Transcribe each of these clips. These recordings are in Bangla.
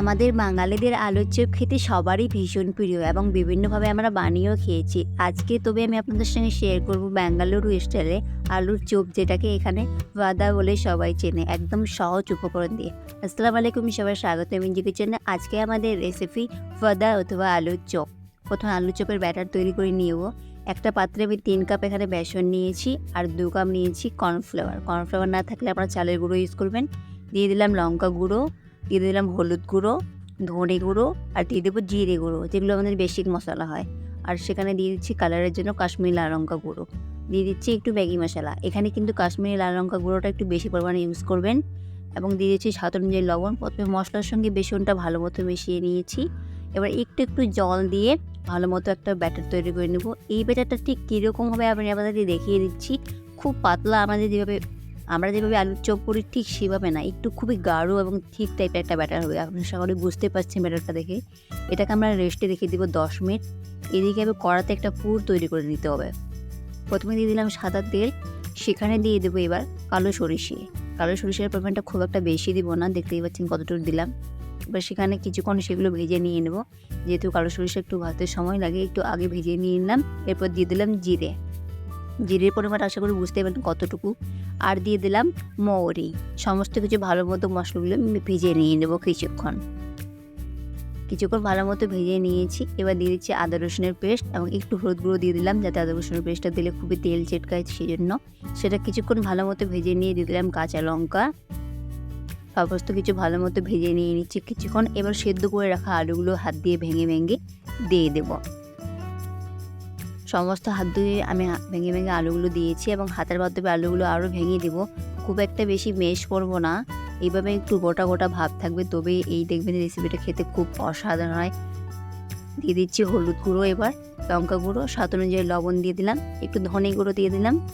আমাদের বাঙালিদের আলুর চপ খেতে সবারই ভীষণ প্রিয় এবং বিভিন্নভাবে আমরা বানিয়েও খেয়েছি। আজকে তবে আমি আপনাদের সঙ্গে শেয়ার করব ব্যাঙ্গালুরু স্টাইলে আলুর চপ যেটাকে এখানে ওয়াদা বলে সবাই চেনে, একদম সহজ উপকরণ দিয়ে। আসসালামু আলাইকুম সবাই স্বাগত। মিঞ্জি কিচেনে আজকে আমাদের রেসিপি ওয়াদা অথবা আলুর চপ? প্রথমে আলুর চপের ব্যাটার তৈরি করে নিয়েব। একটা পাত্রে আমি তিন কাপ এখানে বেসন নিয়েছি আর দু কাপ নিয়েছি কর্নফ্লাওয়ার কর্নফ্লাওয়ার না থাকলে আপনারা চালের গুঁড়ো ইউজ করবেন। দিয়ে দিলাম লঙ্কা গুঁড়ো দিয়ে দিলাম হলুদ গুঁড়ো, ধনে গুঁড়ো আর দিয়ে দেবো জিরে গুঁড়ো, যেগুলো আমাদের বেসিক মশলা হয়। আর সেখানে দিয়ে দিচ্ছি কালারের জন্য কাশ্মীরি লাল লঙ্কা গুঁড়ো। দিয়ে দিচ্ছি একটু ম্যাগি মশলা। এখানে কিন্তু কাশ্মীরি লাল লঙ্কা গুঁড়োটা একটু বেশি পরিমাণে ইউজ করবেন। এবং দিয়ে দিচ্ছি স্বাদ অনুযায়ী লবণ। প্রথমে মশলার সঙ্গে বেসনটা ভালো মতো মিশিয়ে নিয়েছি। এবার একটু একটু জল দিয়ে ভালো মতো একটা ব্যাটার তৈরি করে নেব। এই ব্যাটারটা ঠিক কীরকম হবে আমি আপনাদের দেখিয়ে দিচ্ছি। খুব পাতলা আমাদের যেভাবে আমরা যেভাবে আলুর চপ করি, ঠিক সেভাবে না। একটু খুবই গাঢ় এবং ঠিক টাইপের একটা ব্যাটার হবে। আপনি সকলে বুঝতে পারছেন ব্যাটারটা দেখে। এটাকে আমরা রেস্টে রেখে দিব দশ মিনিট। এদিকে আমি কড়াতে একটা পুর তৈরি করে নিতে হবে। প্রথমে দিয়ে দিলাম সাদা তেল। সেখানে দিয়ে দেবো এবার কালো সরিষে। কালো সরিষার পরিমাণটা খুব একটা বেশি দিব না। দেখতেই পাচ্ছেন কতটুকু দিলাম। এবার সেখানে কিছুক্ষণ সেগুলো ভেজে নিয়ে নেব। যেহেতু কালো সরিষা একটু ভাজতে সময় লাগে, একটু আগে ভেজে নিয়ে নিলাম। এরপর দিয়ে দিলাম জিরে। জিরের পরিমাণ আশা করি বুঝতে পারেন কতটুকু। আর দিয়ে দিলাম মৌরি। সমস্ত কিছু ভালো মতো মশলাগুলো ভেজে নিয়ে নেব কিছুক্ষণ। কিছুক্ষণ ভালো মতো ভেজে নিয়েছি। এবার দিয়ে দিচ্ছি আদা রসুনের পেস্ট এবং একটু হলুদ গুঁড়ো দিয়ে দিলাম যাতে আদা রসুনের পেস্টটা দিলে খুবই তেল চেটকায় সেই জন্য সেটা কিছুক্ষণ ভালো মতো ভেজে নিয়ে দিয়ে দিলাম কাঁচা লঙ্কা। সমস্ত কিছু ভালো মতো ভেজে নিয়ে নিচ্ছি কিছুক্ষণ। এবার সেদ্ধ করে রাখা আলুগুলো হাত দিয়ে ভেঙে ভেঙে দিয়ে দেবো। সমস্ত হাত ধুয়ে আমি ভেঙে ভেঙে আলুগুলো দিয়েছি এবং হাতের মাধ্যমে আলুগুলো আরও ভেঙে দেবো। খুব একটা বেশি মেশ করব না। এইভাবে একটু গোটা গোটা ভাব থাকবে। তবে এই দেখবেন রেসিপিটা খেতে খুব অসাধারণ হয়। দিয়ে দিচ্ছি হলুদ গুঁড়ো এবার। লঙ্কা গুঁড়ো, স্বাদ অনুযায়ী লবণ দিয়ে দিলাম। একটু ধনে গুঁড়ো দিয়ে দিলাম।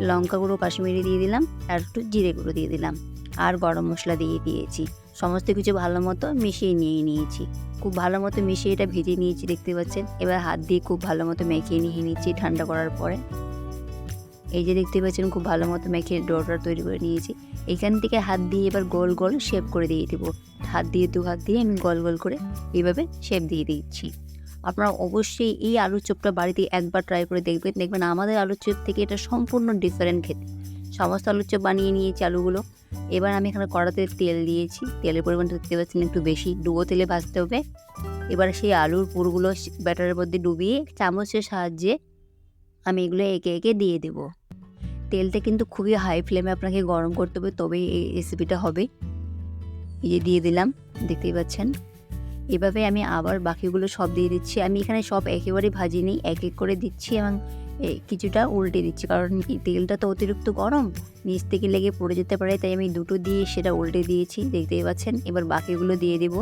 লঙ্কা গুঁড়ো, কাশ্মীরি দিয়ে দিলাম। আর একটু জিরে গুঁড়ো দিয়ে দিলাম। আর গরম মশলা দিয়ে দিয়েছি। সমস্ত কিছু ভালো মতো মিশিয়ে নিয়ে নিয়েছি। খুব ভালো মতো মিশিয়ে এটা ভেজে নিয়েছি, দেখতে পাচ্ছেন? এবার হাত দিয়ে খুব ভালো মতো মেখে নিয়ে নিয়েছি ঠান্ডা করার পরে। এই যে দেখতে পাচ্ছেন, খুব ভালো মতো মেখে ডোটা তৈরি করে নিয়েছি। এখান থেকে হাত দিয়ে এবার গোল গোল শেপ করে দিয়ে দেবো। হাত দিয়ে দু হাত দিয়ে আমি গোল গোল করে এইভাবে শেপ দিয়ে দিচ্ছি। আপনারা অবশ্যই এই আলুর চপটা বাড়িতে একবার ট্রাই করে দেখবেন। দেখবেন আমাদের আলুর চপ থেকে এটা সম্পূর্ণ ডিফারেন্ট খেতে। সমস্ত আলুর চপ বানিয়ে নিয়েছি আলুগুলো। এবার আমি এখানে কড়াতে তেল দিয়েছি। তেলের পরিমাণটা দেখতে পাচ্ছেন একটু বেশি। ডুবো তেলে ভাজতে হবে। এবার সেই আলুর পুরগুলো ব্যাটারের মধ্যে ডুবিয়ে চামচের সাহায্যে আমি এগুলো একে একে দিয়ে দেবো। তেলটা কিন্তু খুবই হাই ফ্লেমে আপনাকে গরম করতে হবে, তবেই এই রেসিপিটা হবে। এই যে দিয়ে দিলাম, দেখতেই পাচ্ছেন। এভাবে আমি আবার বাকিগুলো সব দিয়ে দিচ্ছি। আমি এখানে সব একেবারে ভাজিনি এক এক করে দিচ্ছি এবং কিছুটা উল্টে দিচ্ছি। কারণ তেলটা তো অতিরিক্ত গরম, নিচ থেকে লেগে পড়ে যেতে পারে, তাই আমি দুটো দিয়ে সেটা উল্টে দিয়েছি, দেখতেই পাচ্ছেন। এবার বাকিগুলো দিয়ে দেব।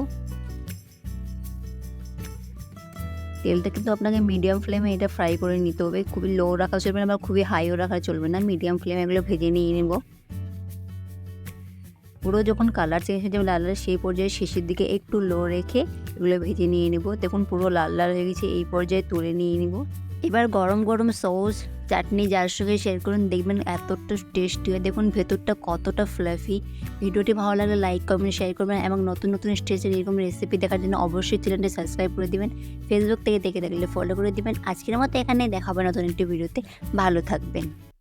তেলটা কিন্তু আপনাকে মিডিয়াম ফ্লেমে এটা ফ্রাই করে নিতে হবে। খুবই লো রাখা চলবে না বা খুবই হাইও রাখা চলবে না। মিডিয়াম ফ্লেমে এগুলো ভেজে নিয়ে নেব। পুরো যখন কালার চেঞ্জ হয়ে যাবে লাল লাল সেই পর্যায়ে শেষের দিকে একটু লো রেখে এগুলো ভেজে নিয়ে নেব। দেখুন পুরো লাল লাল হয়ে গেছে, এই পর্যায়ে তুলে নিয়ে নেব। এবার গরম গরম সস চাটনি যার সঙ্গে শেয়ার করুন, দেখবেন এতটা টেস্টি হয়। দেখুন ভেতরটা কতটা ফ্লাফি ভিডিওটি ভালো লাগলে লাইক কমেন্ট শেয়ার করবেন এবং নতুন নতুন স্টেজের এরকম রেসিপি দেখার জন্য অবশ্যই চ্যানেলটি সাবস্ক্রাইব করে দিবেন। ফেসবুক থেকে দেখে থাকলে ফলো করে দিবেন। আজকের মতো এখানে দেখাবেন নতুন একটি ভিডিওতে ভালো থাকবেন।